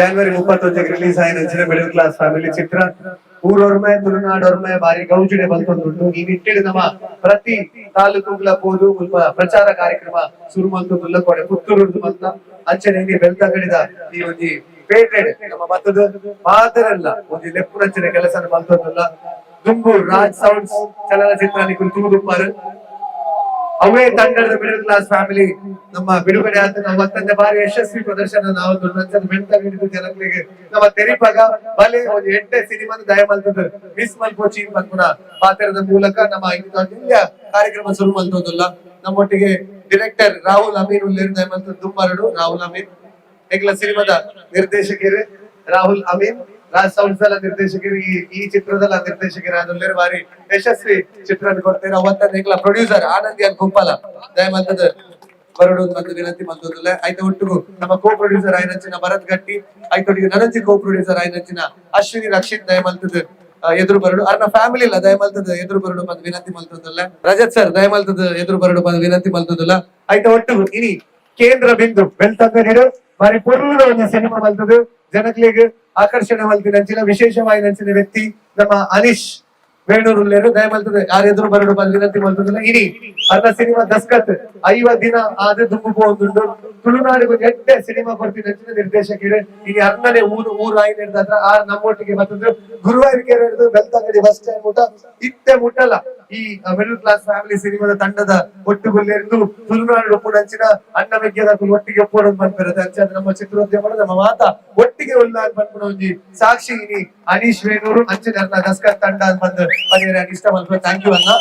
January ಮುಪ್ಪತ್ತೊಂದಕ್ಕೆ release ಆಯ್ನ middle class family ಚಿತ್ರ. ಊರೊರ್ಮೆ, ತುಳುನಾಡೊರ್ಮೆ, ಬಾರಿ ಗೌಜಿಡೆ ಬಂದ್ಕೊಂಡು ಈ ನಿಟ್ಟಿನ ನಮ್ಮ ಪ್ರತಿ ತಾಲೂಕುಗಳ ಪೋದು ಮುಲ್ಪ ಪ್ರಚಾರ ಕಾರ್ಯಕ್ರಮ ಶುರು ಮಂತು ಮುಲ್ಲಕೋಡೆ ಪುತ್ತೂರು ಮಂತ ಅಂಚನೆ ಬೆಲ್ತ ಕಡಿದ ಈ ಒಂಜಿ ಪೇಟೆಡ್ ನಮ್ಮ ಮತ್ತದ ಮಾತರಲ್ಲ ಒಂಜಿ ಲೆಪ್ಪುನಂಚಿನ ಕೆಲಸ ಮಲ್ತೊಂದುಲ್ಲ ದುಂಬು ರಾಜ್ ಸೌಂಡ್ಸ್ ಚಲನಚಿತ್ರ ನಿಕುಲು ತೂದುಪ್ಪಾರು ಅವೇ ತಂಡದ ಮಿಡಲ್ ಕ್ಲಾಸ್ ಫ್ಯಾಮಿಲಿ ನಮ್ಮ ಬಿಡುಗಡೆ ಆದ ಮತ್ತೊಂದು ಬಾರಿ ಯಶಸ್ವಿ ಪ್ರದರ್ಶನ ನಾವು ನಂತರ ಬೆಳ್ತ ಹಿಡಿದು ಜನಗಳಿಗೆ ನಮ್ಮ ತೆರಿಪಾಗ ಬಲೆ ಒಂದು ಎಂಟೆ ಸಿನಿಮಾ ದಯ ಮಲ್ತದ್ದು ಮಿಸ್ ಮಲ್ಪೋಚಿ ಮಲ್ಪುನ ಪಾತ್ರದ ಮೂಲಕ ನಮ್ಮ ಇಂಡಿಯ ಕಾರ್ಯಕ್ರಮ ಶುರು ಮಲ್ತೋದಲ್ಲ. ನಮ್ಮೊಟ್ಟಿಗೆ ಡೈರೆಕ್ಟರ್ ರಾಹುಲ್ ಅಮೀನ್ ಉಲ್ಲೇರ್ ದಯ ದುಮ್ಮರಡು ರಾಹುಲ್ ಅಮೀನ್ ಎಗ್ಲ ಸಿನಿಮಾದ ನಿರ್ದೇಶಕರೇ ರಾಹುಲ್ ಅಮೀನ್ ರಾಜ್ ಸಂಸ್ಥಲ ನಿರ್ದೇಶಕರು ಈ ಚಿತ್ರದಲ್ಲ ನಿರ್ದೇಶಕರಾದ ಬಾರಿ ಯಶಸ್ವಿ ಚಿತ್ರ ಕೊಡ್ತಾರೆ. ಅವತ್ತ ಹೆಗ್ಲ ಪ್ರೊಡ್ಯೂಸರ್ ಆನಂದಿ ಅನ್ ಗೋಪಾಲ ದಯಮಂತದ ಬರಡು ಮತ್ತು ವಿನಂತಿ ಮಂತದಲ್ಲ ಆಯ್ತು, ಒಟ್ಟಿಗೂ ನಮ್ಮ ಕೋ ಪ್ರೊಡ್ಯೂಸರ್ ಆಯ್ನಂಚಿನ ಭರತ್ ಗಟ್ಟಿ ಆಯ್ತೊಟ್ಟಿಗೆ ನನಂಚಿ ಕೋ ಪ್ರೊಡ್ಯೂಸರ್ ಆಯ್ನಂಚಿನ ಅಶ್ವಿನಿ ರಕ್ಷಿತ್ ದಯಮಂತದ ಎದುರು ಬರಡು. ಅವ್ರ ಫ್ಯಾಮಿಲಿ ಇಲ್ಲ ದಯಮಲ್ತದ ಎದುರು ಬರಡು ಬಂದು ವಿನಂತಿ ಮಲ್ತದಲ್ಲ ರಜತ್ ಸರ್ ದಯಮಲ್ತದ ಎದುರು ಬರಡು ಬಂದು ವಿನಂತಿ ಮಲ್ತದಲ್ಲ ಆಯ್ತು ಒಟ್ಟು ಇನಿ ಕೇಂದ್ರ ಬಿಂದು. ಬೆಳ್ತಂಗಡಿಡು ಬಾರಿ ಪೊರ್ಲು ಒಂದು ಸಿನಿಮಾ ಮಲ್ತದು ಜನಗಳಿಗೆ ಆಕರ್ಷಣೆ ಮಲ್ತಿನಂಚಿನ ವಿಶೇಷವಾಗಿ ನಂಚಿನ ವ್ಯಕ್ತಿ ನಮ್ಮ ಅನೀಶ್ ವೇಣೂರು ದಯಮಲ್ತದೆ ಯಾರೆದುರು ಬರಡು ಬಂದು ವಿನಂತಿ ಮಲ್ತದಿಲ್ಲ ಇನಿ ಅರ್ನ ಸಿನಿಮಾ ದಸ್ಕತ್ ಐವತ್ ದಿನ ಆದ್ರೆ ದುಂಬು ಪೋಂದುಂಡು ತುಳುನಾಡಿಗೆ ಸಿನಿಮಾ ಎಡ್ಡೆ ಸಿನಿಮಾ ನಿರ್ದೇಶಕ ನಿರ್ದೇಶಕರು ಇನಿ ಅರ್ನನೆ ಊರು ಊರು ಆಯ್ನ ಹಿಡ್ದಾದ್ರ ಆ ನಮ್ಮೊಟ್ಟಿಗೆ ಮತ್ತೊಂದು ಗುರುವಾರಿಕೆ ಹಿಡಿದು ಬೆಲ್ತಂಗಡಿ ಬಸ್ ಸ್ಟ್ಯಾಂಡ್ ಮುಟ ಇತ್ತೆ ಮುಟ್ಟಲ್ಲ. ಈ ಮಿಡಲ್ ಕ್ಲಾಸ್ ಫ್ಯಾಮಿಲಿ ಸಿನಿಮಾದ ತಂಡದ ಒಟ್ಟುಗುಲ್ಲೆರ್ದು ತುಳುನಾಡು ಒಪ್ಪುಡಂಚಿನ ಅಣ್ಣ ಬಗ್ಗೆ ಒಟ್ಟಿಗೆ ಒಪ್ಪೋಡು ಬಂದ್ಬಿರುತ್ತೆ ಅಂಚೆ ಅದು ನಮ್ಮ ಚಿತ್ರೋದ್ಯಮ ನಮ್ಮ ಮಾತ ಒಟ್ಟಿಗೆ ಉಲ್ಲ ಬಂದ್ಬಿಡ ಒಂಜಿ ಸಾಕ್ಷಿ ಇನಿ ಅನೀಶ್ ವೇಣೂರು ಅಂಚನೆ ಅರ್ನ ದಸ್ಕರ್ ತಂಡ ಅಂತ ಬಂದು ಬಂದಿರ ಇಷ್ಟ ಮಾಡ್ಬೇಕು ಥ್ಯಾಂಕ್ ಯು ಅನ್ನ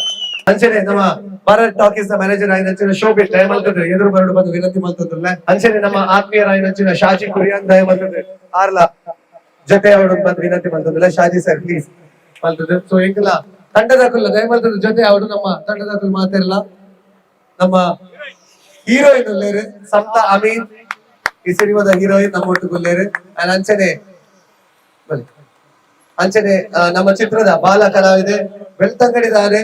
ಅಂಚನೆ ನಮ್ಮ ಭಾರತ್ ಟಾಕೀಸ್ ಮ್ಯಾನೇಜರ್ ಆಯ್ತು ಅಂಚಿನ ಶೋಭೆ ದಯ ಮಲ್ತದ್ದು ಎದುರು ಬರಡು ಬಂದು ವಿನಂತಿ ಮಲ್ತದ್ದಲ್ಲ ಅಂಚನೆ ನಮ್ಮ ಆತ್ಮೀಯರಾಯ್ನ ಅಂಚಿನ ಶಾಜಿ ಕುರಿಯಾನ್ ದಯ ಮಲ್ತದ್ದು ಆರ್ಲ ಜೊತೆ ಅವರು ಬಂದು ವಿನಂತಿ ಮಲ್ತದ್ದಲ್ಲ ಶಾಜಿ ಸರ್ ಪ್ಲೀಸ್ ಮಲ್ತದ್ದು ಸೊ ಎಂಕಲ ತಂಡದ ಕುಲ್ಲ ದಯಮಲ್ತದ ಜೊತೆ ಅವರು ನಮ್ಮ ತಂಡದ ಕುಲ್ ಮಾತಿರಲ್ಲ ನಮ್ಮ ಹೀರೋಯಿನ್ ಉಲ್ಲೇರು ಸಂತ ಅಮೀನ್. ಈ ಸಿನಿಮಾದ ಹೀರೋಯಿನ್ ನಮ್ಮ ಒಟ್ಟು ಗುಲ್ಲೇರು ಅಂಡ್ ಅಂಚನೆ. ಅಂಚನೆ ನಮ್ಮ ಚಿತ್ರದ ಬಾಲ ಕಲಾವಿದೆ ಬೆಳ್ತಂಗಡಿದಾರೆ.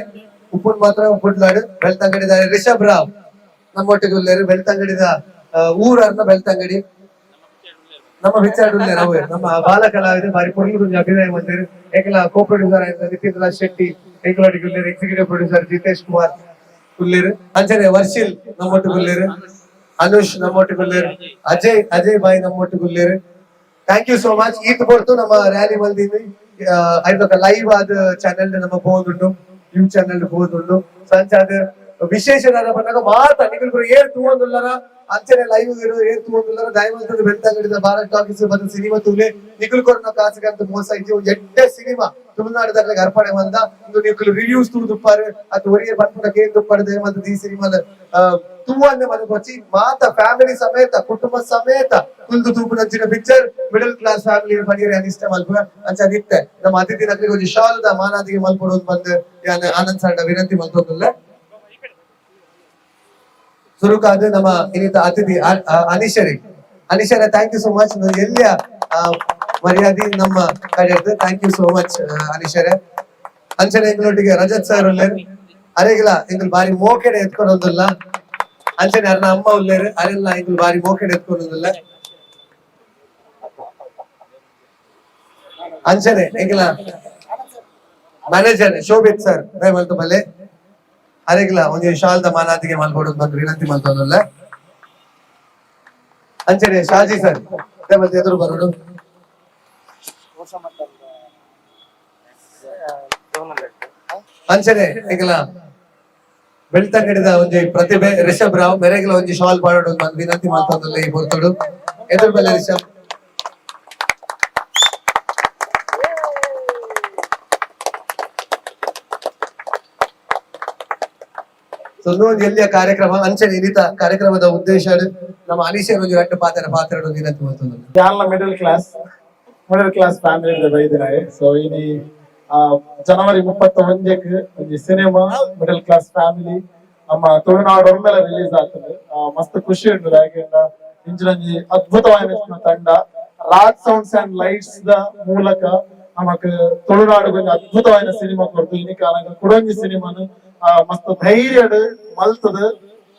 ಉಪ್ಪುನ್ ಮಾತ್ರ ಉಪ್ಪುಡ್ಲಾಡು ಬೆಳ್ತಂಗಡಿದಾರೆ. ರಿಷಬ್ ರಾವ್ ನಮ್ಮೊಟ್ಟಿಗೆ ಉಲ್ಲೇರು ಬೆಳ್ತಂಗಡಿದ ಊರ ಊರನ್ನ ಬೆಳ್ತಂಗಡಿ. ನಮ್ಮ ವಿಚಾರ ನಾವು ನಮ್ಮ ಬಾಲ ಕಲಾವಿದ ಬಾರಿ ಪೊರ್ಲು ಅಭಿನಯ ಮಂದಿರ ಏಕಲ ಕೋ ಪ್ರೊಡ್ಯೂಸರ್ ಆಯ್ತು ಶೆಟ್ಟಿ ಏಕಲಾಡಿ ಗುಲ್ಲೇರ್ ಎಕ್ಸಿಕ್ಯೂಟಿವ್ ಪ್ರೊಡ್ಯೂಸರ್ ಜಿತೇಶ್ ಕುಮಾರ್ ಗುಲ್ಲೇರ್ ಅಂಚನೆ ವರ್ಷಿಲ್ ನಮ್ಮೊಟ್ಟು ಗುಲ್ಲೇರ್, ಅನುಷ್ ನಮ್ಮೊಟ್ಟು ಗುಲ್ಲೇರ್, ಅಜಯ್ ಅಜಯ್ ಬಾಯಿ ನಮ್ಮೊಟ್ಟು ಗುಲ್ಲೇರ್. ಥ್ಯಾಂಕ್ ಯು ಸೋ ಮಚ್ ಈತ್ ಕೊಡ್ತು ನಮ್ಮ ರ್ಯಾಲಿ ಮಲ್ದಿದ್ವಿ ಆಯ್ತು ಲೈವ್ ಆದ ಚಾನೆಲ್ ನಮ್ಮ ಬೋದುಂಡು ನ್ಯೂಸ್ ಚಾನೆಲ್ ಬೋದುಂಡು. ಸಂಚಾದ ವಿಶೇಷ ಬಂದಾಗ ಮಾತ ನಿಖಿಲ್ ಏರ್ ತೂವೊಂದುಲ್ಲರ ಅಂಚನೆ ಲೈವ್ ಇರೋ ಏರ್ ತೂವೊಂದುಲ್ಲರ ದಯವಂತದ ಬೆಳ್ತಂಗಡಿದ ಭಾರತ್ ಟಾಕೀಸ್ ಬಂದ ಸಿನಿಮಾ ತೂಲೆ, ನಿಖಿಲ್ ಕಾಸಿಗೆ ಅಂತ ಮೋಸ ಇದ್ದು ಒಂದು ಎಡ್ಡೆ ಸಿನಿಮಾ ತುಳುನಾಡದಾಗ ಅರ್ಪಣೆ ಬಂದ. ಇಂದು ನಿಖಿಲ್ ರಿವ್ಯೂಸ್ ತೂದುಪ್ಪಾರು ಅದು ಒರಿಯ ಬಂದ್ಪುಡ ಕೇಂದ್ರ ತುಪ್ಪಾರು ಮತ್ತೆ ಈ ಸಿನಿಮಾದ ತೂವನ್ನೇ ಮನೆ ಕೊಚ್ಚಿ. ಮಾತ ಫ್ಯಾಮಿಲಿ ಸಮೇತ, ಕುಟುಂಬ ಸಮೇತ, ಕುಲ್ದು ತೂಪು ನಚ್ಚಿನ ಪಿಕ್ಚರ್ ಮಿಡಲ್ ಕ್ಲಾಸ್ ಫ್ಯಾಮಿಲಿ ಬಗೆರೆ ಅನಿಷ್ಟ ಮಲ್ಪ ಅಂಚ ನಿತ್ತೆ ನಮ್ಮ ಅತಿಥಿ ನಗರಿಗೆ ಒಂದು ಶಾಲದ ಮಾನಾದಿಗೆ ಮಲ್ಪಡೋದು ಬಂದು. ಆನಂದ್ ಸರ್ ವಿನಂತಿ ಮಲ್ಪೋದಿಲ್ಲ ಸುರುಕಾದ ನಮ್ಮ ಇನ್ನಿತ ಅತಿಥಿ ಅನಿಶರಿ. ಅನಿಶರ ಥ್ಯಾಂಕ್ ಯು ಸೋ ಮಚ್ ಎಲ್ಲಿಯ ಮರ್ಯಾದೆ ನಮ್ಮ ಕಡೆ ಥ್ಯಾಂಕ್ ಯು ಸೋ ಮಚ್ ಅನಿಶರ. ಅಂಚನೆ ಎಂಗಳೊಟ್ಟಿಗೆ ರಜತ್ ಸರ್ ಉಲ್ಲೇರು ಅರೆಗಿಲ್ಲ ಎಂಗಳು ಬಾರಿ ಮೋಕೆಡೆ ಎತ್ಕೊಂಡೊಂದಿಲ್ಲ ಅಂಚನೆ ಅರ್ನ ಅಮ್ಮ ಉಲ್ಲೇರು ಅರೆಲ್ಲ ಎಂಗಳು ಬಾರಿ ಮೋಕೆಡೆ ಎತ್ಕೊಂಡೊಂದಿಲ್ಲ ಅಂಚನೆ ಎಂಗಿಲ ಮ್ಯಾನೇಜರ್ ಶೋಭಿತ್ ಸರ್ ಮಲ್ತು ಬಲ್ಲೆ ಅರೆಗಿಲ್ಲ ಒಂದು ಶಾಲ್ದ ಮಾನಾತಿಗೆ ಮಲ್ಕೊಡೋದು ಬಂದು ವಿನಂತಿ ಮಲ್ತೊಂದಲ್ಲ ಅಂಚನೆ, ಶಾಜಿ ಸರ್ ಮತ್ತೆ ಎದುರು ಬರೋಡು. ಅಂಚನೆ ಈಗಲ ಬೆಳ್ತಂಗಡಿದ ಒಂದು ಪ್ರತಿಭೆ, ರಿಷಬ್ ರಾವ್ ಬೆರೆಗಿಲ ಒಂದು ಶಾಲ್ ಮಾಡೋಡು ಬಂದು ವಿನಂತಿ ಮಾಡ್ತಂದಲ್ಲ ಈ ಹೊರತೋಡು ಎದುರು ಬೆಲೆ ರಿಷಬ್. ಒಂದು ಎಲ್ಲಿಯ ಕಾರ್ಯಕ್ರಮ? ಅಂಚೆ ಇರಿತ ಕಾರ್ಯಕ್ರಮದ ಉದ್ದೇಶ ನಮ್ಮ ಅನಿಶೆ ಒಂದು ಗಂಟು ಪಾತ್ರ ಪಾತ್ರ middle class middle class family ಬೈದಿನಾಯಿ so ಇಲ್ಲಿ ಜನವರಿ ಮುಪ್ಪತ್ತ ಒಂದಕ್ಕೆ ಒಂದು ಸಿನಿಮಾ ಮಿಡಲ್ ಕ್ಲಾಸ್ ಫ್ಯಾಮಿಲಿ ನಮ್ಮ ತುಳುನಾಡು ಒಮ್ಮೆಲೆ ರಿಲೀಸ್ ಆಗ್ತದೆ. ಮಸ್ತ್ ಖುಷಿ ಉಂಟು ಯಾಕೆಂದ್ರೆ ಇಂಚಿನ ಅದ್ಭುತವಾದ ತಂಡ. ರಾಜ್ ಸೌಂಡ್ಸ್ ಅಂಡ್ ಲೈಟ್ಸ್ ದ ಮೂಲಕ ಅದ್ಭುತವಾದ ಸಿನಿಮಾ ಕೊರ್ತು ಇನಿ ಕಾರಣ ಕುಡೊಂಜಿ ಸಿನಿಮಾನು ಆ, ಮಸ್ತ್ ಧೈರ್ಯಡ್ ಮಲ್ತದ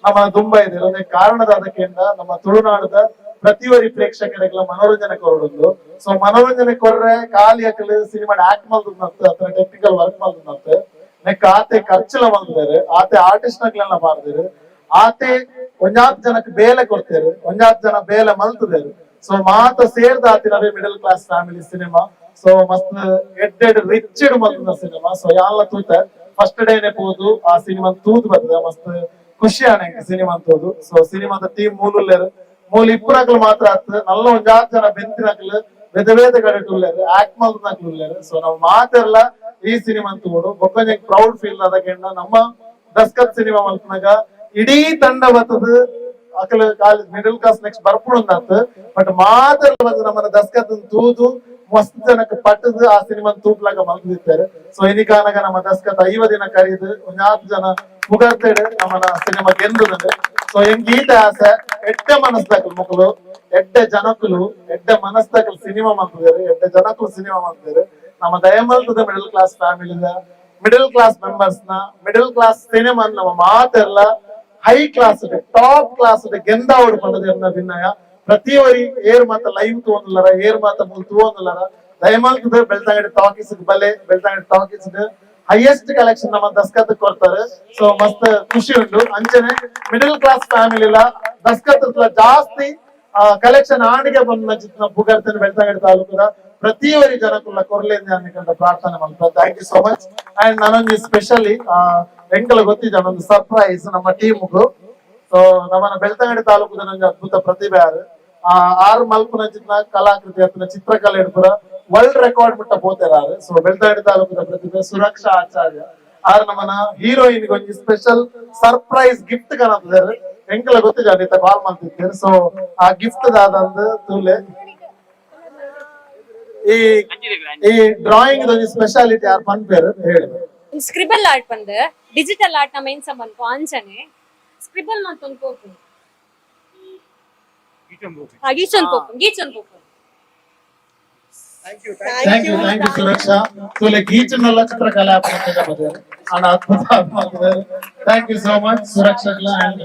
ನಮ್ಮ ದುಂಬ ಇದೆ ಅಂದ್ರೆ ಕಾರಣದ ಅದಕ್ಕಿಂತ ನಮ್ಮ ತುಳುನಾಡದ ಪ್ರತಿಯೊರಿ ಪ್ರೇಕ್ಷಕರಿಗೆಲ್ಲ ಮನೋರಂಜನೆ ಕೊರಡುದು ಸೊ ಮನೋರಂಜನೆ ಕೊರ್ರೆ ಖಾಲಿ ಹಾಕಲು ಸಿನಿಮಾ ಆಕ್ಟ್ ಮಲ್ತದಂತ ಅಥವಾ ಟೆಕ್ನಿಕಲ್ ವರ್ಕ್ ಮಲ್ತದಂತ ನೆಕ್ ಆತೆ ಖರ್ಚುಲ ಮಲ್ತಾರೆ ಆತೆ ಆರ್ಟಿಸ್ಟ್ ನಗ್ಲೆಲ್ಲ ಮಾಡ್ತಾರೆ ಆತೆ ಒಂಜಾತ್ ಜನಕ್ಕೆ ಬೇಲೆ ಕೊಡ್ತಾರೆ ಒಂಜಾತ್ ಜನ ಬೇಲೆ ಮಲ್ತದೇರು ಸೊ ಮಾತ ಸೇರ್ದ ಆತಿನವೇ middle class family cinema so ಮಸ್ತ್ ಎಡ್ ಎಡ್ ರಿಚ್ ಮಲ್ತಿನ ಸಿನಿಮಾ ಸೊ ಯಾಲ ತೂತ ಫಸ್ಟ್ ಡೇನೆ ಪೋದು ಆ ಸಿನಿಮಾ ತೂದ್ ಬರ್ತದೆ ಮಸ್ತ್ ಖುಷಿ ಆನಂಗೆ ಸಿನಿಮಾ ತೂದು ಸೊ ಸಿನಿಮಾದ ಟೀಮ್ ಮೂಲುಲ್ಲೇರು. ಮೂಲ ಇಬ್ಬರಾಗ್ಲು ಮಾತ್ರ ಆಗ್ತದೆ. ನಲ್ಲ ಒಂಜಾತ್ ಜನ ಬೆಂತಿನಕ್ಲು ವೇದ ವೇದ ಕಡೆಟುಲ್ಲೇರು ಆಕ್ಟ್ ಮಲ್ತನಕ್ಲು ಉಲ್ಲೇರು ಸೊ ನಾವು ಮಾತೆಲ್ಲ ಈ ಸಿನಿಮಾ ತೂಡು ಬೊಕ್ಕ ಪ್ರೌಡ್ ಫೀಲ್ ಅದಕ್ಕೆಂಡ ನಮ್ಮ ದಸ್ಕತ್ ಸಿನಿಮಾ ಮಲ್ತಿನಾಗ ಇಡೀ ತಂಡ ಬರ್ತದ ಅಕಲ ಕಾಲೇಜ್ ಮಿಡಲ್ ಕ್ಲಾಸ್ ನೆಕ್ಸ್ಟ್ ಬರ್ಪುಣಂದಾತ್ ಬಟ್ ಮಾತ್ರ ನಮ್ಮನ್ನ ದಸ್ಕತ್ ತೂದು ಮಸ್ತ್ ಜನಕ್ಕೆ ಪಟ್ಟದ ಆ ಸಿನಿಮಾ ತೂಪ್ಲಾಗ ಮಲಗಿದ್ದಾರೆ ಸೊ ಇನಿಕಾನಾಗ ನಮ್ಮ ದಸ್ಕತ್ ಐವ ದಿನ ಕರೀದು ಒಂದ್ ಜನ ಮುಗರ್ತೇಡು ನಮ್ಮನ ಸಿನಿಮಾ ಗೆಂದದಂದ್ರೆ ಸೊ ಹೆಂಗ್ ಈತ ಆಸೆ ಎಡ್ಡೆ ಮನಸ್ತಾಕಲ್ ಮಕ್ಕಳು, ಎಡ್ಡೆ ಜನಕ್ಕಲು ಎಡ್ಡೆ ಮನಸ್ತಾಕಲ್ ಸಿನಿಮಾ ಮಾಡ್ತಿದ್ದಾರೆ. ಎಡ್ಡೆ ಜನಕ್ಕಲು ಸಿನಿಮಾ ಮಾಡ್ತಿದ್ದಾರೆ. ನಮ್ಮ ದಯಮಲ್ತದ ಮಿಡಲ್ ಕ್ಲಾಸ್ ಫ್ಯಾಮಿಲಿದ ಮಿಡಲ್ ಕ್ಲಾಸ್ ಮೆಂಬರ್ಸ್ನ ಮಿಡಲ್ ಕ್ಲಾಸ್ ಸಿನಿಮಾ ನಮ್ಮ ಮಾತೆಲ್ಲ ಹೈ ಕ್ಲಾಸ್ ಟಾಪ್ ಕ್ಲಾಸ್ ಗೆಂದ ಎನ್ನ ಭಿನ್ನಯ ಪ್ರತಿಯೊರಿ ಏರ್ ಮಾತ ಲೈವ್ ತೋಂದುಲರ ಏರ್ ಮಾತ ಮೂಲ್ ತೋಂದುಲರ ಲೈಮಲ್ ಬೆಳ್ತಂಗಡಿ ಟಾಕೀಸ್ ಬಲೆ ಬೆಳ್ತಂಗಡಿ ಟಾಕೀಸ್ ಹೈಯೆಸ್ಟ್ ಕಲೆಕ್ಷನ್ ನಮ್ಮ ದಸ್ಕತ್ ಕೊಡ್ತಾರೆ. ಸೊ ಮಸ್ತ್ ಖುಷಿ ಉಂಟು. ಅಂಚನೆ ಮಿಡಲ್ ಕ್ಲಾಸ್ ಫ್ಯಾಮಿಲಿಲ ದಸ್ಕತ್ ಜಾಸ್ತಿ ಕಲೆಕ್ಷನ್ ಆಡಿಗೆ ಬಂದ ಚಿತ್ರ ಪುಗರ್ತನ ಬೆಳ್ತಂಗಡಿ ತಾಲೂಕುದ ಪ್ರತಿಯೊರಿ ಜನಕ್ಕುಲ್ಲ ಕೊರಲೇಂದೆ ಅನ್ನಕಂತ ಪ್ರಾರ್ಥನೆ ಮಾಡ್ತಾರೆ thank you so much and ನಾನೊಂದು ಸ್ಪೆಷಲಿ ಎಂಕಲ ಗೊತ್ತಿದ್ದ ಒಂದು ಸರ್ಪ್ರೈಸ್ ನಮ್ಮ ಟೀಮ್ಗೂ ಸೊ ನಮ್ಮ ಬೆಳ್ತಂಗಡಿ ತಾಲೂಕುದ ನನಗೆ ಅದ್ಭುತ ಪ್ರತಿಭೆ ಯಾರು. ಆರು ಮಲ್ಪುನ ಚಿತ್ರ, ಕಲಾಕೃತಿ ಅಥವಾ ಚಿತ್ರಕಲೆ ಹಿಡ್ಪುರ ವರ್ಲ್ಡ್ ರೆಕಾರ್ಡ್ ಬಿಟ್ಟ ಪೋತೆರಾರು. ಸೊ ಬೆಳ್ತಾಡಿ ತಾಲೂಕಿನ ಪ್ರತಿಭೆ ಸುರಕ್ಷಾ ಆಚಾರ್ಯ. ಆರ್ ನಮನ ಹೀರೋಯಿನ್ ಒಂಜಿ ಸ್ಪೆಷಲ್ ಸರ್ಪ್ರೈಸ್ ಗಿಫ್ಟ್ ಕಾಣತ್ತಿದ್ದಾರೆ ಎಂಕಲ ಗೊತ್ತಿದೆ ಅನಿತ ಕಾಲ್ ಮಾಡ್ತಿದ್ದೇನೆ ಸೊ ಆ ಗಿಫ್ಟ್ ದಾದಂದು ತೂಲೆ. ಈ ಈ ಡ್ರಾಯಿಂಗ್ ಒಂಜಿ ಸ್ಪೆಷಾಲಿಟಿ ಯಾರು ಪನ್ಪೇರು ಹೇಳಿ. ಸ್ಕ್ರಿಬಲ್ ಆರ್ಟ್ ಬಂದು ಡಿಜಿಟಲ್ ಆರ್ಟ್ ನಮ್ಮ ಮೈನ್ ಸಂಬಂಧ ಅಂಚನೆ ಸ್ಕ್ರಿಬಲ್ ಮತ್ತೊಂದು ಪೋಪು ಆ, ಗೀಚೊಂದು ಪೋಪು ಗೀಚೊಂದು pope thank you thank you thank you Suraksha ತುಲೆ ಗೀಚನ್ನೆಲ್ಲ ಚಿತ್ರಕಲೆ ಅಪ್ಪ ಅಣ್ಣ ಅದ್ಭುತ thank you so much Suraksha and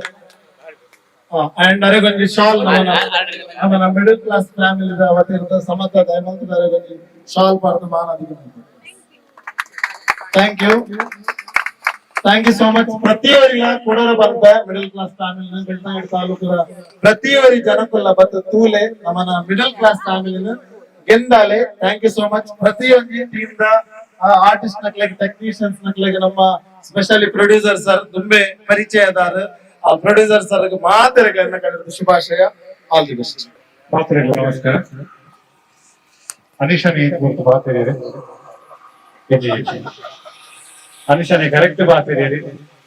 and ಅರೆಗೊಂಜಿ shawl ನಮ್ಮ ಮಿಡಲ್ ಕ್ಲಾಸ್ ಫ್ಯಾಮಿಲಿ ವತಿಯಿಂದ ಸಮತ ದಯಮಂತ ಅರೆಗೊಂಜಿ ಶಾಲ್ ಪಾಡ್ದು ಮಾನದಿಗೆ thank you thank you so much ಪ್ರತಿಯೊರಿಗ ಕೂಡ ಬಂದ ಮಿಡಲ್ ಕ್ಲಾಸ್ ಫ್ಯಾಮಿಲಿನ ಬೆಳ್ತಂಗಡಿ ತಾಲೂಕುದ ಪ್ರತಿಯೊರಿ ಜನಕ್ಕುಲ್ಲ ಬತ್ತ ತೂಲೆ ನಮ್ಮನ ಮಿಡಲ್ ಕ್ಲಾಸ್ ಫ್ಯಾಮಿಲಿನ ಗೆಂದಾಲೆ. ಥ್ಯಾಂಕ್ ಯು ಸೋ ಮಚ್ ಪ್ರತಿಯೊಂದು ಟೀಮ್ ದ ಆರ್ಟಿಸ್ಟ್ ನಕ್ಲೆಗೆ ಟೆಕ್ನಿಷಿಯನ್ಸ್ ನಕ್ಲೆಗೆ ನಮ್ಮ ಸ್ಪೆಷಲಿ ಪ್ರೊಡ್ಯೂಸರ್ ಸರ್ ತುಂಬೆ ಪರಿಚಯದಾರ ಆ ಪ್ರೊಡ್ಯೂಸರ್ ಸರ್ ಮಾತರಿಗಳನ್ನ ಕರೆದು ಶುಭಾಶಯ. ಆಲ್ ದಿ ಬೆಸ್ಟ್ ಪಾತ್ರೆಗಳು ನಮಸ್ಕಾರ. ಅನಿಶಾನಿ ಜಿ ಪಾತಿರೇರಿ ಅನಿಶಾನಿ ಕರೆಕ್ಟ್ ಬಾತಿರಿ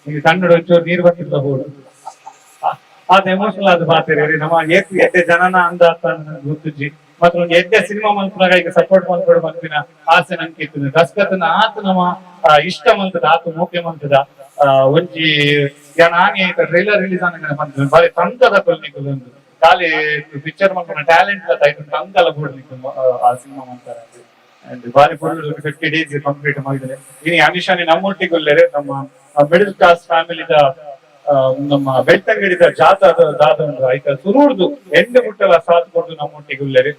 ನೀವು ಸಣ್ಣ ಒಂಚೂರು ನೀರು ಹೋಡು ಅದು ಎಮೋಷನಲ್ ಆದ ಬಾತಿರಿ ನಮ್ಮ ಏಕ್ ಎಡ್ಡೆ ಜನನ ಅಂದ ನನಗೆ ಗೊತ್ತಿಜ್ಜಿ ಮತ್ತು ಒಂದು ಎಡ್ಡೆ ಸಿನಿಮಾ ಮಂತ್ರಾಗ ಈಗ ಸಪೋರ್ಟ್ ಮಾಡ್ಕೊಂಡು ಬಂದಿನ ಆಸೆ ನಂಗೆ ಇತ್ತು ದಸ್ಕತ್ನ ಆತ ನಮ್ಮ ಇಷ್ಟ ಮಂತದ ಆತ ಮೋಕೆ ಮಂತದ ಒಂಜಿ ಆಯ್ತ ಟ್ರೈಲರ್ ರಿಲೀಸ್ ಆನ ಬಂದ ಬಾರಿ ತಂಕದ ಕೊಲ್ಲಿಕ್ಕೆ ಖಾಲಿ ಪಿಕ್ಚರ್ ಮಾಡ್ಕೊಂಡ ಟ್ಯಾಲೆಂಟ್ ಆಯ್ತು ತಂಕಲ ಬೋಡ್ಲಿಕ್ಕೆ ಆ ಸಿನಿಮಾ ಮಾಡ್ತಾರೆ ಅಂಡ್ ಬಾರಿ ಫಿಫ್ಟಿ ಡೇಸ್ ಕಂಪ್ಲೀಟ್ ಮಾಡಿದರೆ ಇನಿ ಅನಿಶಾನಿ ನಮ್ಮೊಟ್ಟಿಗೆ ಒಳ್ಳೆರೆ ನಮ್ಮ ಮಿಡಲ್ ಕ್ಲಾಸ್ ಫ್ಯಾಮಿಲಿದ ನಮ್ಮ ಬೆಳ್ತಂಗಡಿದ ಜಾತದ, ದಾದ ಒಂದು ಆಯ್ತಾ ಸುರುಡ್ದು ಎಂಡು ಮುಟ್ಟಲ ಸಾಥ್ ಕೊಟ್ಟು ನಮ್ಮೊಟ್ಟಿಗೆ ಉಳ್ಳೇರಿ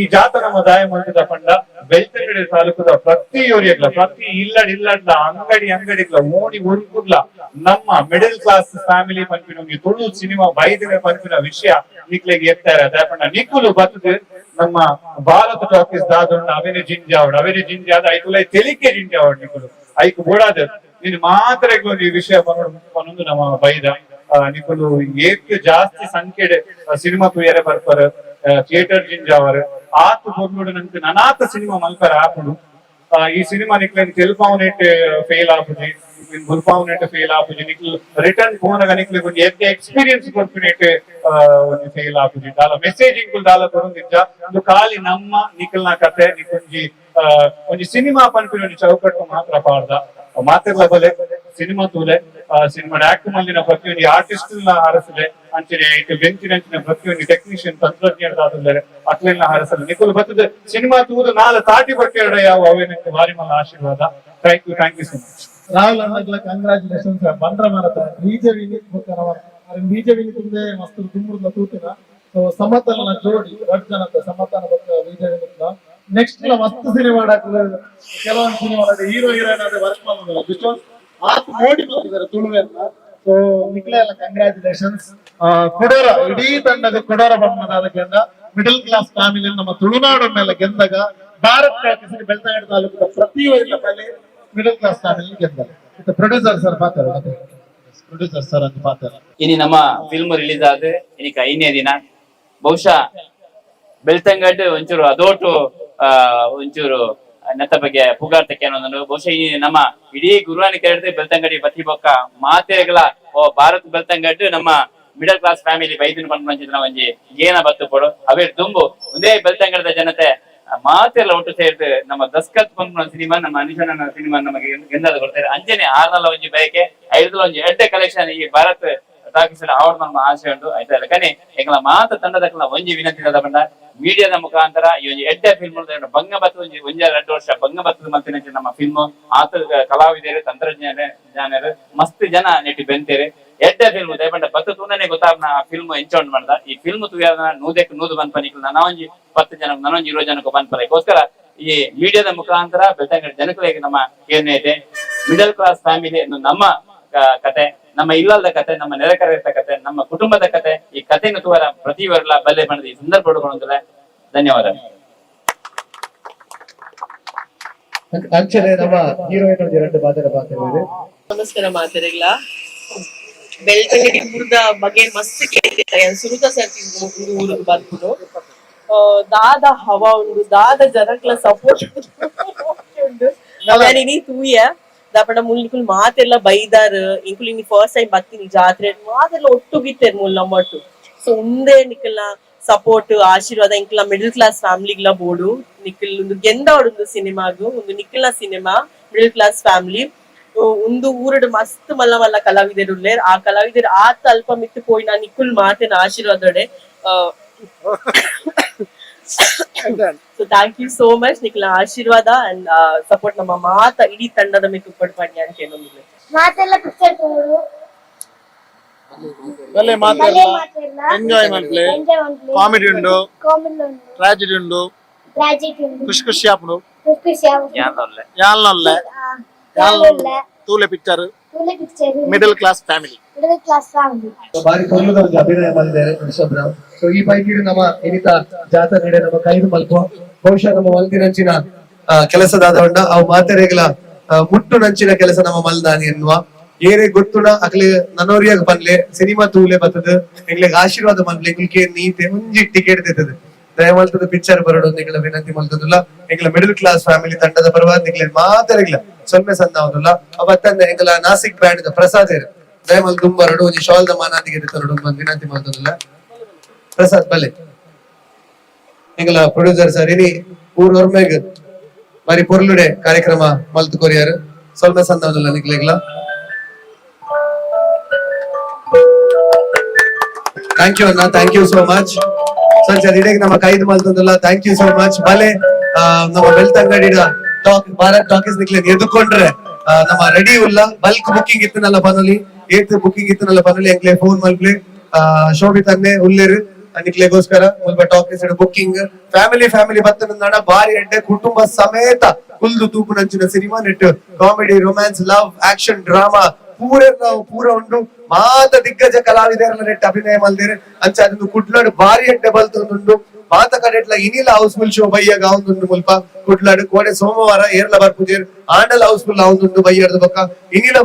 ಈ ಜಾತ ನಮ್ಮ ದಾಯ ಮಾಡಿದ ಪಂಡ, ಬೆಳ್ತಂಗಡಿ ತಾಲೂಕದ ಪ್ರತಿ ಏರಿಯಾಗ್ಲ ಪ್ರತಿ ಇಲ್ಲಡ್ ಇಲ್ಲಡ್ಲ, ಅಂಗಡಿ ಅಂಗಡಿಗ್ಲ ಮೋಡಿ ಉರುಕುಡ್ಲ ನಮ್ಮ ಮಿಡಲ್ ಕ್ಲಾಸ್ ಫ್ಯಾಮಿಲಿ ಒಂದು ತುಳು ಸಿನಿಮಾ ಬೈದಿನ ಪಂಪಿನ ವಿಷಯ ನಿಕ್ಲೆಗೆ ಎತ್ತಾರೆ ಅದಾಪಂಡ ನಿಕ್ಕುಲು ಬತ್ತದು ನಮ್ಮ ಭಾರತ ಟಾಕೀಸ್ ದಾದೊಂಡ ಅವೇನೆ ಜಿಂಜಾವಡ್ ಅವೇನೆ ಜಿಂಜಾದ ಐಕುಲೈ ತೆಲಿಕೆ ಜಿಂಜಾವಡ್ ನಿಕ್ಕುಲು ಐಕು ಬೋಡಾದ. ನೀನು ಮಾತ್ರ ಈ ವಿಷಯ ಬಂದು ನಮ್ಮ ಬೈದ. ಆ, ನಿಕ್ಕುಲು ಏಕ್ ಜಾಸ್ತಿ ಸಂಖ್ಯೆಡೆ ಸಿನಿಮಾ ತುಯರೆ ಬರ್ಪರ್ ಥಿಯೇಟರ್ ಜಿಂಜಾವರ್ ಆತು ಬಂದ್ಬಿಡು ನನಾತ ಸಿನಿಮಾ ಮಲ್ಪರ ಆಪುಡು ಈ ಸಿನಿಮಾ ನಿಕ್ಲೆನ್ ತೆಲ್ಪಾವನೆಟ್ ಫೇಲ್ ಆಪುಜಿ ಗುಲ್ಪಾವನೆಟ್ ಫೇಲ್ ಆಪುಜಿ ನಿಕ್ಲು ರಿಟರ್ನ್ ಪೋನಗ ನಿಕ್ಲೆ ಒಂದು ಎತ್ತೆ ಎಕ್ಸ್ಪೀರಿಯನ್ಸ್ ಕೊಡ್ಪಿನೆಟ್ ಒಂಜಿ ಫೇಲ್ ಆಪುಜಿ ದಾಲ ಮೆಸೇಜಿಂಗ್ ದಾಲ ಕೊರೊಂದಿಜ್ಜ ಒಂದು ಖಾಲಿ ನಮ್ಮ ನಿಕ್ಲ್ನ ಕತೆ ನಿಕೊಂಜಿ ಒಂಜಿ ಸಿನಿಮಾ ಪನ್ಪಿನ ಒಂಜಿ ಚೌಕಟ್ಟು ಮಾತ್ರ ಪಾಡ್ದ ಮಾತಿರ್ಲ ಬಲೆ ಸಿನಿಮಾ ತೂಲೆ ಸಿನಿಮಾ ಆಕ್ಟ್ ಮಲ್ಲಿನ ಪ್ರತಿಯೊಂದು ಆರ್ಟಿಸ್ಟ್ ಹರಸಲೆ ಅಂಚನೆ ಇಟ್ಟು ಬೆಂಚಿನಂಚಿನ ಪ್ರತಿಯೊಂದು ಟೆಕ್ನಿಷಿಯನ್ ತಂತ್ರಜ್ಞರ ದಾದಲೆ ಅಕ್ಲೆಲ್ಲ ಹರಸಲೆ ನಿಕುಲು ಬರ್ತದೆ ಸಿನಿಮಾ ತೂದು ನಾಲ್ ತಾಟಿ ಬಟ್ಟೆ ಯಾವ ಅವೇ ಬಾರಿ ಭಾರಿ ಮಲ್ಲ ಆಶೀರ್ವಾದ thank you thank you so much Rahul ಅನ್ನಗ್ಲ congratulations ಬಂದ್ರ ಮರತ ಬಿಜೆಪಿ ಬಿಜೆಪಿ ತುಂಬೆ ಮಸ್ತ್ ತುಂಬುರ್ಲ ತೂತಿನ. ಸೊ ಸಮತಲನ ಜೋಡಿ ವರ್ಜನ ಸಮತನ ಬತ್ತ ಬಿಜೆಪಿ ನೆಕ್ಸ್ಟ್ ಮಸ್ತ್ ಸಿನಿಮಾ ಕೆಲವೊಂದು ಸಿನಿಮಾ ಹೀರೋ, ಹೀರೋಯಿನ್ ಆದ್ರೆ ವರ್ಕ್ ಮಾಡಿದ್ರು ಬಿಕಾಸ್ ಆತ್ ನೋಡಿ ಬಂದಿದ್ದಾರೆ ತುಳುವೆಲ್ಲ ಸೊ ನಿಕ್ಲೆ ಎಲ್ಲ ಕಂಗ್ರಾಚುಲೇಷನ್ಸ್ ಕೊಡೋರ, ಇಡೀ ತಂಡದ ಕೊಡೋರ ಬಂದ ಗೆಂದ ಮಿಡಲ್ ಕ್ಲಾಸ್ ಫ್ಯಾಮಿಲಿ ನಮ್ಮ ತುಳುನಾಡನ್ನೆಲ್ಲ ಗೆಂದಾಗ ಭಾರತ ಬೆಳ್ತಂಗಡಿ ತಾಲೂಕಿನ ಪ್ರತಿ ಪಲ್ಲಿ ಮಿಡಲ್ ಕ್ಲಾಸ್ ಫ್ಯಾಮಿಲಿ ಗೆದ್ದರು ಪ್ರೊಡ್ಯೂಸರ್ ಸರ್ ಪಾತ್ರ ಪ್ರೊಡ್ಯೂಸರ್ ಸರ್ ಅಂತ ಪಾತ್ರ ಇನಿ ನಮ್ಮ ಫಿಲ್ಮ್ ರಿಲೀಸ್ ಆದ್ರೆ ಇನಿಕ ಐದನೇ ದಿನ. ಬಹುಶಃ ಬೆಳ್ತಂಗಡ್ ಒಂಚೂರು ಅದೋಟು ಆ ಒಂಚೂರು ನೆತ್ತ ಬಗ್ಗೆ ಪುಗಾರ್ತಕ್ಕೆ ಅನ್ನೋದನ್ನು ಬಹುಶಃ ಈ ನಮ್ಮ ಇಡೀ ಗುರುವಾನಿ ಕೇಳಿದ್ರೆ ಬೆಳ್ತಂಗಡಿ ಬತ್ತಿ ಬೊಕ್ಕ ಮಾತೆಗಳ ಓ ಭಾರತ್ ಬೆಳ್ತಂಗಡ್ ನಮ್ಮ ಮಿಡಲ್ ಕ್ಲಾಸ್ ಫ್ಯಾಮಿಲಿ ಬೈದಿನ ಬಂದ್ ಒಂಜಿ ಏನ ಬತ್ತು ಕೊಡು. ಅವೇ ತುಂಬು ಒಂದೇ ಬೆಳ್ತಂಗಡದ ಜನತೆ ಮಾತೆಲ್ಲ ಒಟ್ಟು ಸೇರಿದು ನಮ್ಮ ದಸ್ಕತ್ ಬಂದ್ ಸಿನಿಮಾ, ನಮ್ಮ ಅನಿಶನ ಸಿನಿಮಾ ನಮಗೆ ಗೆಂದಾದ ಕೊಡ್ತಾರೆ ಅಂಜನೆ ಆರ್ನಲ್ಲ ಒಂಜಿ ಬಯಕೆ ಐದಲ್ಲ ಒಂಜಿ ಎಡ್ಡೆ ಕಲೆಕ್ಷನ್ ಈ ಭಾರತ್ ದಾಖಲಿಸಲು ಅವ್ರ ನಮ್ಮ ಆಸೆ ಉಂಟು, ಆಯ್ತಾ ಕನೆ ಎಂಗಳ ಮಾತ ತಂಡದಕ್ಕಲ ಒಂಜಿ ವಿನಂತಿ ಬಂಡ ಮೀಡಿಯಾದ ಮುಖಾಂತರ ಈ ಒಂಜಿ ಎಡ್ಡೆ ಫಿಲ್ಮ್ ಬಂಗ ಬತ್ತದ ಒಂಜಿ ಒಂಜಿ ಎರಡು ವರ್ಷ ಭಂಗ ಬತ್ತದ ಮತ್ತೆ ನಮ್ಮ ಫಿಲ್ಮ್ ಆತ ಕಲಾವಿದರು, ತಂತ್ರಜ್ಞಾನ ಮಸ್ತ್ ಜನ ನೆಟ್ಟಿ ಬೆಂತೇರಿ ಎಡ್ಡೆ ಫಿಲ್ಮ್ ದಯಪಂಡ ಬತ್ತು ತೂನೇ ಗೊತ್ತಾಗ್ನ ಆ ಫಿಲ್ಮ್ ಎಂಜಾಯ್ ಮಾಡ್ದ. ಈ ಫಿಲ್ಮ್ ತುಯಾದ ನೂದಕ್ಕೆ ನೂದು ಬಂದ್ ಪನಿಕ್ಲ. ನನೊಂಜಿ ಪತ್ತು ಜನ ನನೊಂಜಿ ಇರೋ ಜನಕ್ಕೂ ಬಂದ್ ಪರಕ್ಕೋಸ್ಕರ ಈ ಮೀಡಿಯಾದ ಮುಖಾಂತರ ಬೆಟ್ಟಂಗಡ ಜನಗಳಿಗೆ ನಮ್ಮ ಏನಿದೆ ಮಿಡಲ್ ಕ್ಲಾಸ್ ಫ್ಯಾಮಿಲಿ ನಮ್ಮ ಕತೆ ನಮ್ಮ ಇಲ್ಲದ ಕತೆ ನಮ್ಮ ನೆರೆಕರೆತ ಕತೆ ನಮ್ಮ ಕುಟುಂಬದ ಕತೆ ಈ ಕಥೆಯನ್ನು ತೂವರ ಪ್ರತಿ ವರ್ಲ ಬಲ್ಲೆ ಮಾಡಿದ ಈ ಸಂದರ್ಭ ಪಡ್ಕೊಳ್ಳೋದಿಲ್ಲ ಧನ್ಯವಾದ. ಅಂಚನೆ ನಮ್ಮ ಹೀರೋಯಿನ್ ಎರಡು ಮಾತಾಡ ಮಾತಾಡಿದ್ರೆ ನಮಸ್ಕಾರ ಮಾತರಿಗಳ ಬೆಳ್ತಂಗಡಿ ಹುರಿದ ಬಗ್ಗೆ ಮಸ್ತ್ ಕೇಳಿದೆ ಸುರುತ ಸರ್ತಿ ಊರಿಗೆ ಬಂದ್ಬಿಟ್ಟು? ಆ, ದಾದ ಹವಾ ಉಂಡು ದಾದ ಜನಕ್ಲ ಸಪೋರ್ಟ್ ಉಂಡು. ಅವನಿ ತೂಯ. ದಾಪಂಡ ಮುಲ್ಕುಲ್ ಮಾತೆಲ್ಲ ಬೈದಾರ್. ಇಂಕುಲ್ ನೀ ಫಸ್ಟ್ ಟೈಮ್ ಬರ್ತೀನಿ ಜಾತ್ರೆ. ಮಾತೆಲ್ಲ ಒಟ್ಟುಗಿತ್ತೇರ್ ಮುಲ್ ನಮ್ಮಟ್ಟು. ಸೊ ಉಂದೆ ನಿಕಲ್ನ ಸಪೋರ್ಟ್ ಆಶೀರ್ವಾದ ಇಂಕಲ್ನ ಮಿಡಲ್ ಕ್ಲಾಸ್ ಫ್ಯಾಮಿಲಿಗ್ಲ ಬೋಡು. ನಿಖಿಲ್ ಒಂದು ಗೆಂದ ಒಂದು ಸಿನಿಮಾಗು ಒಂದು ನಿಖಿಲ್ನ ಸಿನಿಮಾ ಮಿಡಲ್ ಕ್ಲಾಸ್ ಫ್ಯಾಮಿಲಿ ಒಂದು ಊರಡು ಮಸ್ತ್ ಮಲ್ಲ ಮಲ್ಲ ಕಲಾವಿದರು ಉಳ್ಳೇರ್ ಆ ಕಲಾವಿದರು ಆತ ಅಲ್ಪ ಮಿತ್ತು ಪೋಯಿ ನಾ ನಿಖುಲ್ ಮಾತಿನ ಆಶೀರ್ವಾದಡೆ so thank you so much Nikhil ಆಶೀರ್ವಾದ ಅಂಡ್ ಸಪೋರ್ಟ್ ನಮ್ಮ ಮಾತ ಇಡೀ ತಂಡದ ಮಿತ್ತು ಪಡ್ಪಾಡಿ ಅಂತ ಏನೊಂದಿಲ್ಲ ಮಾತೆಲ್ಲ ಪಿಕ್ಚರ್ ತೋರು ಒಳ್ಳೆ ಮಳೆ ಮಾತೆಲ್ಲ ಮಾತೆಲ್ಲ ಎಂಜಾಯ್ ಮಾಡ್ಲಿ ಎಂಜಾಯ್ ಮಾಡ್ಲಿ ಕಾಮಿಡಿ ಉಂಡು ಕಾಮಿಡಿ ಉಂಟು ತೂಲೆ picture middle class family middle class family ಬಾರಿ ಕೊಲ್ಲದ ಅಭಿನಯ ಮಾಡಿದ್ದಾರೆ ರಿಷಬ್ ರಾವ್. ಸೊ ಈ ಪೈಕಿ ನಮ್ಮ ಇನಿತ ಜಾತ ನೀಡೆ ನಮ್ಮ ಕೈದು ಮಲ್ಪ ಬಹುಶಃ ನಮ್ಮ ಮಲ್ದಿನಂಚಿನ ಆ, ಕೆಲಸದಾದ ಹೊಂಡ ಅವು ಮಾತೆರೆಗಳ ಮುಟ್ಟು ನಂಚಿನ ಕೆಲಸ ನಮ್ಮ ಮಲ್ದಾನಿ ಎನ್ನುವ. ಏರೆ ಗೊತ್ತುಣ ಅಕ್ಲೆ ನನೋರಿಯಾಗ ಬಂದ್ಲೆ ಸಿನಿಮಾ ತೂಲೆ ಬರ್ತದ ಎಂಗ್ಲೆಗ್ ಆಶೀರ್ವಾದ ಬಂದ್ಲೆ ಎಂಗ್ಲಿಗೆ ನೀತೆ ಒಂಜಿ ಟಿಕೆಟ್ ತೆತ್ತದ ದಯಮಲ್ತದ ಪಿಕ್ಚರ್ ಬರೋದು ನಿಗಳ ವಿನಂತಿ ಮಲ್ತದಿಲ್ಲ ಎಂಗ್ಲ ಮಿಡಲ್ ಕ್ಲಾಸ್ ಫ್ಯಾಮಿಲಿ ತಂಡದ ಪರವಾಗಿ ನಿಗ್ಲೆ ಮಾತಾಡಿಗ್ಲ ಸೊನ್ನೆ ಸಂದ ಅವರಲ್ಲ ಅವತ್ತಂದ ಎಂಗ್ಲ ನಾಸಿಕ್ ಬ್ರ್ಯಾಂಡ್ ಪ್ರಸಾದ್ ಇರು ದಯಮಲ್ ದುಂಬರಡು ಒಂಜಿ ಶಾಲ್ ದ ಮಾನಾದಿಗೆ ತರಡು ಬಂದ್ ವಿನಂತಿ ಮಾಡ್ತದಿಲ್ಲ ಪ್ರಸಾದ್ ಬಲ್ಲೆ ಎಂಗ್ಲ ಪ್ರೊಡ್ಯೂಸರ್ ಸರ್ ಇನಿ ಊರ್ ಒರ್ಮೆಗ್ ಬಾರಿ ಪೊರ್ಲುಡೆ ಕಾರ್ಯಕ್ರಮ ಮಲ್ತು ಕೊರಿಯರ್ ಸ್ವಲ್ಪ ಸಂದವದಲ್ಲ ನಿಗ್ಲೆಗ್ಲ ಥ್ಯಾಂಕ್ ಯು ಅಣ್ಣ thank you so much sir sir ಇಡೀ ನಮ್ಮ ಕೈದು ಮಲ್ತಂದಲ್ಲ ಥ್ಯಾಂಕ್ ಯು ಸೋ ಮಚ್ ಬಲೆ ನಮ್ಮ ಬೆಳ್ತಂಗಡಿಡ ಟಾಕ್ ಭಾರತ್ ಟಾಕೀಸ್ ನಿಕ್ಲೆ ಎದುಕೊಂಡ್ರೆ ನಮ್ಮ ರೆಡಿ ಉಲ್ಲ ಬಲ್ಕ್ ಬುಕ್ಕಿಂಗ್ ಇತ್ತನಲ್ಲ ಬನಲಿ ಏತ್ ಬುಕಿಂಗ್ ಇತ್ತನಲ್ಲ ಬನಲಿ ಎಂಕ್ಲೆ ಫೋನ್ ಮಲ್ಪ್ಲೆ ಶೋಭಿತನ್ನೆ ಉಲ್ಲೇರು ನಿಕ್ಲೆಗೋಸ್ಕರ ಮುಲ್ಪ ಟಾಕೀಸ್ ಬುಕಿಂಗ್ ಫ್ಯಾಮಿಲಿ ಫ್ಯಾಮಿಲಿ ಬತ್ತನ ಬಾರಿ ಎಡ್ಡೆ ಕುಟುಂಬ ಸಮೇತ ಕುಲ್ದು ತೂಪು ನಂಚಿನ cinema net comedy romance love action drama ಪೂರ ನಾವು ಪೂರ ಉಂಡು. ಮಾತ ದಿಗ್ಗಜ ಕಲಾವಿದರನ್ನ ನೆಟ್ ಅಭಿನಯ ಮಲ್ದೇರೆ ಅಂಚ ಅದೊಂದು ಕುಡ್ಲಾಡು ಬಾರಿ ಎಡ್ಡೆ ಬಲ್ತೊಂದುಂಡು. ಮಾತ ಕಡೆಟ್ಲ ಇನಿಲ ಹೌಸ್ಫುಲ್ ಶೋ ಬಯ್ಯಾಗ ಅವಂದುಂಡು ಮುಲ್ಪ. ಕುಡ್ಲಾಡು ಕೋಡೆ ಸೋಮವಾರ ಏರ್ಲ ಬರ್ಪುಜೇರ್ ಆಂಡಲ್ ಹೌಸ್ಫುಲ್ ಅವಂದುಂಡು ಬಯ್ಯಾಡ್ದ ಬೊಕ್ಕ. ಇನಿಲ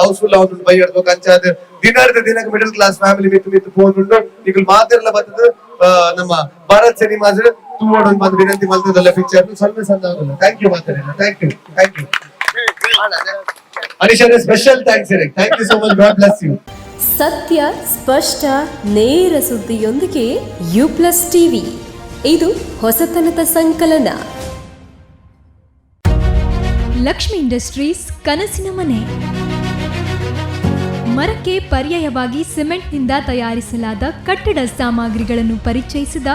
ಹೌಸ್ಫುಲ್ ಅವಂದುಂಡು ಬಯ್ಯಾಡ್ದ ಬೊಕ್ಕ. ಅಂಚ ಅದು ದಿನದ ದಿನಕ್ಕೆ ಮಿಡಲ್ ಕ್ಲಾಸ್ ಫ್ಯಾಮಿಲಿ ಮಿತ್ ಮಿತ್ ಫೋನ್ ಉಂಡು ಮಾತಿರ್ಲ ಬರ್ತದ ಆ, ನಮ್ಮ ಭಾರತ್ ಸಿನಿಮಾಸ್ ತೂವೋಡು ಬಂದು ವಿನಂತಿ ಮಲ್ತದಲ್ಲ ಪಿಕ್ಚರ್ ಸ್ವಲ್ಪ ಸಂದರ್ಭ ಥ್ಯಾಂಕ್ ಯು ಮಾತಾಡಿ thank you thank you Anisha special thanks thank you so much god bless you ಸತ್ಯ ಸ್ಪಷ್ಟ ನೇರ ಸುದ್ದಿಯೊಂದಿಗೆ ಯು ಪ್ಲಸ್ ಟಿವಿ ಇದು ಹೊಸತನದ ಸಂಕಲನ. ಲಕ್ಷ್ಮಿ ಇಂಡಸ್ಟ್ರೀಸ್ ಕನಸಿನ ಮನೆ. ಮರಕ್ಕೆ ಪರ್ಯಾಯವಾಗಿ ಸಿಮೆಂಟ್ನಿಂದ ತಯಾರಿಸಲಾದ ಕಟ್ಟಡ ಸಾಮಗ್ರಿಗಳನ್ನು ಪರಿಚಯಿಸಿದ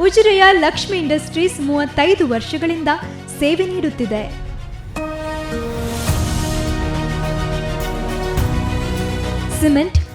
ಉಜಿರೆಯ ಲಕ್ಷ್ಮಿ ಇಂಡಸ್ಟ್ರೀಸ್ ಮೂವತ್ತೈದು ವರ್ಷಗಳಿಂದ ಸೇವೆ ನೀಡುತ್ತಿದೆ. ಸಿಮೆಂಟ್